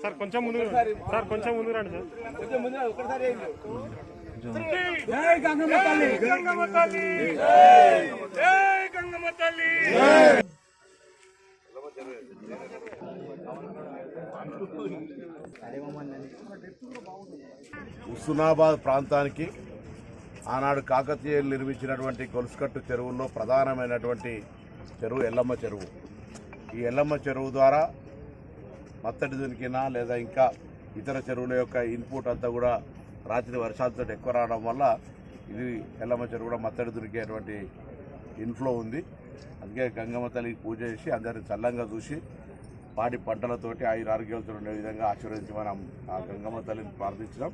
Sir కొంచెం ముందు sir కొంచెం ముందు రండి సార్. జై గంగమ్మ తల్లి. గంగమ్మ తల్లి. జై గంగమ్మ తల్లి. హుస్నాబాద్ ప్రాంతానికి ఆనాడు కాకతీయులు నిర్మించినటువంటి గొలుసుకట్టు చెరువుల్లో ప్రధానమైనటువంటి చెరువు ఎల్లమ్మ చెరువు. ఈ ఎల్లమ్మ చెరువు ద్వారా మత్తడి దునికినా లేదా ఇంకా ఇతర చెరువుల యొక్క ఇన్పుట్ అంతా కూడా రాత్రి వర్షాలతో ఎక్కువ రావడం వల్ల ఇది ఎల్లమ్మ చెరువు కూడా మత్తడి దునికేటువంటి ఇన్ఫ్లో ఉంది. అందుకే గంగమ్మ తల్లికి పూజ చేసి అందరిని చల్లంగా చూసి పాడి పంటలతోటి ఆయుర ఆరోగ్యాలతో ఉండే విధంగా ఆశీర్వదించి మనం ఆ గంగమ్మ తల్లిని ప్రార్థించడం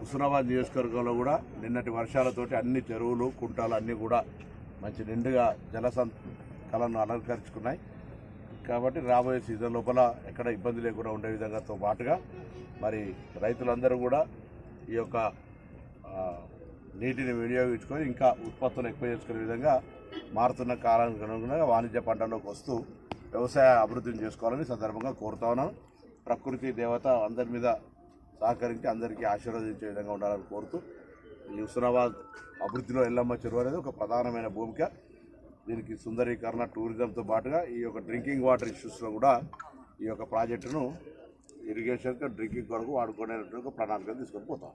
హుస్నాబాద్ నియోజకవర్గంలో కూడా నిన్నటి వర్షాలతోటి అన్ని చెరువులు కుంటాలు అన్నీ కూడా మంచి నిండుగా జలసం కళను అలంకరించుకున్నాయి. కాబట్టి రాబోయే సీజన్ లోపల ఎక్కడ ఇబ్బంది లేకుండా ఉండే విధంగాతో పాటుగా మరి రైతులందరూ కూడా ఈ యొక్క నీటిని వినియోగించుకొని ఇంకా ఉత్పత్తులు ఎక్కువ చేసుకునే విధంగా మారుతున్న కాలానికి అనుగుణంగా వాణిజ్య పంటల్లోకి వస్తూ వ్యవసాయ అభివృద్ధిని చేసుకోవాలని సందర్భంగా కోరుతా ఉన్నాను. ప్రకృతి దేవత అందరి మీద సహకరించి అందరికీ ఆశీర్వదించే విధంగా ఉండాలని కోరుతూ ఈ హుస్నాబాద్ అభివృద్ధిలో ఎల్లమ్మ చెరువు అనేది ఒక ప్రధానమైన భూమిక. దీనికి సుందరీకరణ టూరిజంతో పాటుగా ఈ యొక్క డ్రింకింగ్ వాటర్ ఇష్యూస్లో కూడా ఈ యొక్క ప్రాజెక్టును ఇరిగేషన్కి డ్రింకింగ్ కొరకు వాడుకునేటువంటి ప్రణాళికలు ప్రణాళిక తీసుకొని పోతాం